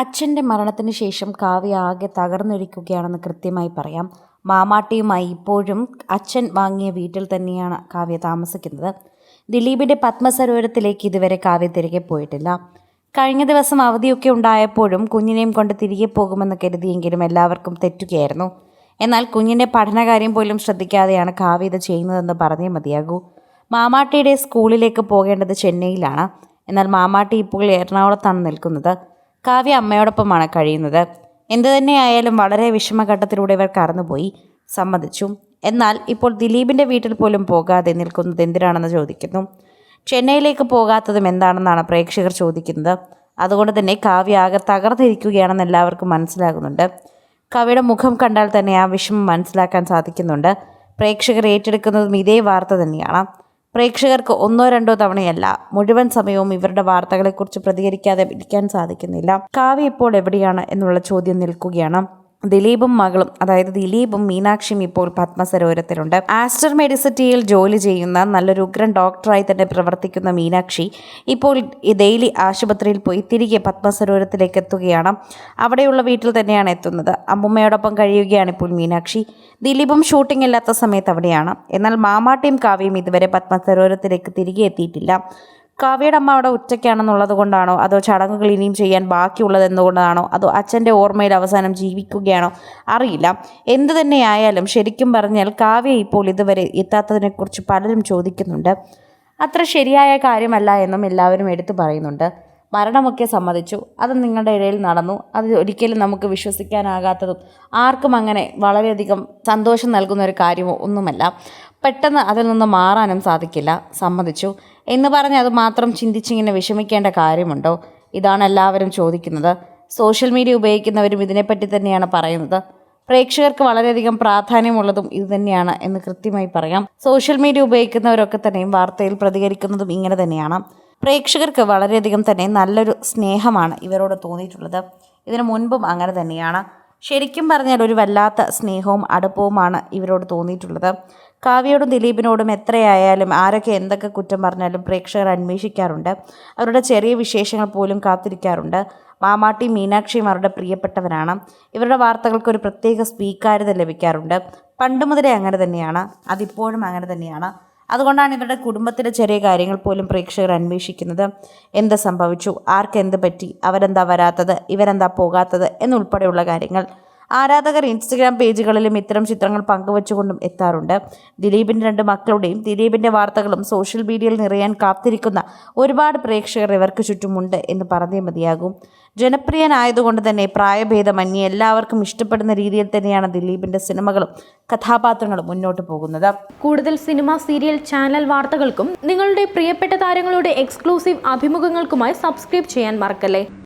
അച്ഛന്റെ മരണത്തിന് ശേഷം കാവ്യ ആകെ തകർന്നിരിക്കുകയാണെന്ന് കൃത്യമായി പറയാം. മാമാട്ടിയുമായി ഇപ്പോഴും അച്ഛൻ വാങ്ങിയ വീട്ടിൽ തന്നെയാണ് കാവ്യ താമസിക്കുന്നത്. ദിലീപിന്റെ പത്മസരോവരത്തിലേക്ക് ഇതുവരെ കാവ്യ തിരികെ പോയിട്ടില്ല. കഴിഞ്ഞ ദിവസം അവധിയൊക്കെ ഉണ്ടായപ്പോഴും കുഞ്ഞിനെയും കൊണ്ട് തിരികെ പോകുമെന്ന് കരുതിയെങ്കിലും എല്ലാവർക്കും തെറ്റുകയായിരുന്നു. എന്നാൽ കുഞ്ഞിന്റെ പഠനകാര്യം പോലും ശ്രദ്ധിക്കാതെയാണ് കാവ്യ ഇത് ചെയ്യുന്നതെന്ന് പറഞ്ഞേ മതിയാകൂ. മാമാട്ടിയുടെ സ്കൂളിലേക്ക് പോകേണ്ടത് ചെന്നൈയിലാണ്. എന്നാൽ മാമാട്ടി ഇപ്പോൾ എറണാകുളത്താണ് നിൽക്കുന്നത്. കാവ്യ അമ്മയോടൊപ്പമാണ് കഴിയുന്നത്. എന്തു തന്നെയായാലും വളരെ വിഷമഘട്ടത്തിലൂടെ ഇവർ കടന്നുപോയി. സമ്മതിച്ചു. എന്നാൽ ഇപ്പോൾ ദിലീപിന്റെ വീട്ടിൽ പോലും പോകാതെ നിൽക്കുന്നത് എന്തിനാണെന്ന് ചോദിക്കുന്നു. ചെന്നൈയിലേക്ക് പോകാത്തതും എന്താണെന്നാണ് പ്രേക്ഷകർ ചോദിക്കുന്നത്. അതുകൊണ്ട് തന്നെ കാവ്യ ആകെ തകർന്നിരിക്കുകയാണെന്ന് എല്ലാവർക്കും മനസ്സിലാകുന്നുണ്ട്. കവിയുടെ മുഖം കണ്ടാൽ തന്നെ ആ വിഷമം മനസ്സിലാക്കാൻ സാധിക്കുന്നുണ്ട്. പ്രേക്ഷകർ ഏറ്റെടുക്കുന്നതും ഇതേ വാർത്ത തന്നെയാണ്. പ്രേക്ഷകർക്ക് ഒന്നോ രണ്ടോ തവണയല്ല മുഴുവൻ സമയവും ഇവരുടെ വാർത്തകളെക്കുറിച്ച് പ്രതികരിക്കാതെ ഇരിക്കാൻ സാധിക്കുന്നില്ല. കാവ്യ ഇപ്പോൾ എവിടെയാണ് എന്നുള്ള ചോദ്യം നിൽക്കുകയാണ്. ദിലീപും മകളും അതായത് ദിലീപും മീനാക്ഷിയും ഇപ്പോൾ പത്മസരോവരത്തിലുണ്ട്. ആസ്റ്റർ മെഡിസിറ്റിയിൽ ജോലി ചെയ്യുന്ന നല്ലൊരു ഉഗ്രൻ ഡോക്ടറായി തന്നെ പ്രവർത്തിക്കുന്ന മീനാക്ഷി ഇപ്പോൾ ഡെയിലി ആശുപത്രിയിൽ പോയി തിരികെ പത്മസരോവരത്തിലേക്ക് എത്തുകയാണ്. അവിടെയുള്ള വീട്ടിൽ തന്നെയാണ് എത്തുന്നത്. അമ്മുമ്മയോടൊപ്പം കഴിയുകയാണ് ഇപ്പോൾ മീനാക്ഷി. ദിലീപും ഷൂട്ടിംഗ് ഇല്ലാത്ത സമയത്ത് അവിടെയാണ്. എന്നാൽ മാമാട്ടിയും കാവ്യയും ഇതുവരെ പത്മസരോവരത്തിലേക്ക് തിരികെ എത്തിയിട്ടില്ല. കാവ്യയുടെ അമ്മ അവിടെ ഒറ്റയ്ക്കാണെന്നുള്ളത് കൊണ്ടാണോ? അതോ ചടങ്ങുകൾ ഇനിയും ചെയ്യാൻ ബാക്കിയുള്ളത് എന്തുകൊണ്ടാണോ? അതോ അച്ഛന്റെ ഓർമ്മയിൽ അവസാനം ജീവിക്കുകയാണോ? അറിയില്ല. എന്തു തന്നെയായാലും ശരിക്കും പറഞ്ഞാൽ കാവ്യ ഇപ്പോൾ ഇതുവരെ എത്താത്തതിനെക്കുറിച്ച് പലരും ചോദിക്കുന്നുണ്ട്. അത്ര ശരിയായ കാര്യമല്ല എന്നും എല്ലാവരും എടുത്തു പറയുന്നുണ്ട്. മരണമൊക്കെ സമ്മതിച്ചു. അത് നിങ്ങളുടെ ഇടയിൽ നടന്നു. അത് ഒരിക്കലും നമുക്ക് വിശ്വസിക്കാനാകാത്തതും ആർക്കും അങ്ങനെ വളരെയധികം സന്തോഷം നൽകുന്ന ഒരു കാര്യമോ ഒന്നുമല്ല. പെട്ടെന്ന് അതിൽ നിന്ന് മാറാനും സാധിക്കില്ല. സമ്മതിച്ചു. എന്ന് പറഞ്ഞ് അത് മാത്രം ചിന്തിച്ചിങ്ങനെ വിഷമിക്കേണ്ട കാര്യമുണ്ടോ? ഇതാണ് എല്ലാവരും ചോദിക്കുന്നത്. സോഷ്യൽ മീഡിയ ഉപയോഗിക്കുന്നവരും ഇതിനെപ്പറ്റി തന്നെയാണ് പറയുന്നത്. പ്രേക്ഷകർക്ക് വളരെയധികം പ്രാധാന്യമുള്ളതും ഇതുതന്നെയാണ് എന്ന് കൃത്യമായി പറയാം. സോഷ്യൽ മീഡിയ ഉപയോഗിക്കുന്നവരൊക്കെ തന്നെയും വാർത്തയിൽ പ്രതികരിക്കുന്നതും ഇങ്ങനെ തന്നെയാണ്. പ്രേക്ഷകർക്ക് വളരെയധികം തന്നെ നല്ലൊരു സ്നേഹമാണ് ഇവരോട് തോന്നിയിട്ടുള്ളത്. ഇതിനു മുൻപും അങ്ങനെ തന്നെയാണ്. ശരിക്കും പറഞ്ഞാൽ ഒരു വല്ലാത്ത സ്നേഹവും അടുപ്പവുമാണ് ഇവരോട് തോന്നിയിട്ടുള്ളത്. കാവ്യയോടും ദിലീപിനോടും എത്രയായാലും ആരൊക്കെ എന്തൊക്കെ കുറ്റം പറഞ്ഞാലും പ്രേക്ഷകർ അന്വേഷിക്കാറുണ്ട്. അവരുടെ ചെറിയ വിശേഷങ്ങൾ പോലും കാത്തിരിക്കാറുണ്ട്. മാമാട്ടി മീനാക്ഷിയും അവരുടെ പ്രിയപ്പെട്ടവരാണ്. ഇവരുടെ വാർത്തകൾക്ക് ഒരു പ്രത്യേക സ്വീകാര്യത ലഭിക്കാറുണ്ട്. പണ്ട് മുതലേ അങ്ങനെ തന്നെയാണ്. അതിപ്പോഴും അങ്ങനെ തന്നെയാണ്. അതുകൊണ്ടാണ് ഇവരുടെ കുടുംബത്തിലെ ചെറിയ കാര്യങ്ങൾ പോലും പ്രേക്ഷകർ അന്വേഷിക്കുന്നത്. എന്ത് സംഭവിച്ചു? ആർക്കെന്ത് പറ്റി? അവരെന്താ വരാത്തത്? ഇവരെന്താ പോകാത്തത്? എന്നുൾപ്പെടെയുള്ള കാര്യങ്ങൾ. ആരാധകർ ഇൻസ്റ്റഗ്രാം പേജുകളിലും ഇത്തരം ചിത്രങ്ങൾ പങ്കുവച്ചുകൊണ്ടും എത്താറുണ്ട്. ദിലീപിന്റെ രണ്ട് മക്കളുടെയും ദിലീപിന്റെ വാർത്തകളും സോഷ്യൽ മീഡിയയിൽ നിറയാൻ കാത്തിരിക്കുന്ന ഒരുപാട് പ്രേക്ഷകർ ഇവർക്ക് ചുറ്റുമുണ്ട് എന്ന് പറഞ്ഞേ മതിയാകും. ജനപ്രിയനായതുകൊണ്ട് തന്നെ പ്രായഭേദമന്യേ എല്ലാവർക്കും ഇഷ്ടപ്പെടുന്ന രീതിയിൽ തന്നെയാണ് ദിലീപിന്റെ സിനിമകളും കഥാപാത്രങ്ങളും മുന്നോട്ട് പോകുന്നത്. കൂടുതൽ സിനിമ സീരിയൽ ചാനൽ വാർത്തകൾക്കും നിങ്ങളുടെ പ്രിയപ്പെട്ട താരങ്ങളുടെ എക്സ്ക്ലൂസീവ് അഭിമുഖങ്ങൾക്കുമായി സബ്സ്ക്രൈബ് ചെയ്യാൻ മറക്കല്ലേ?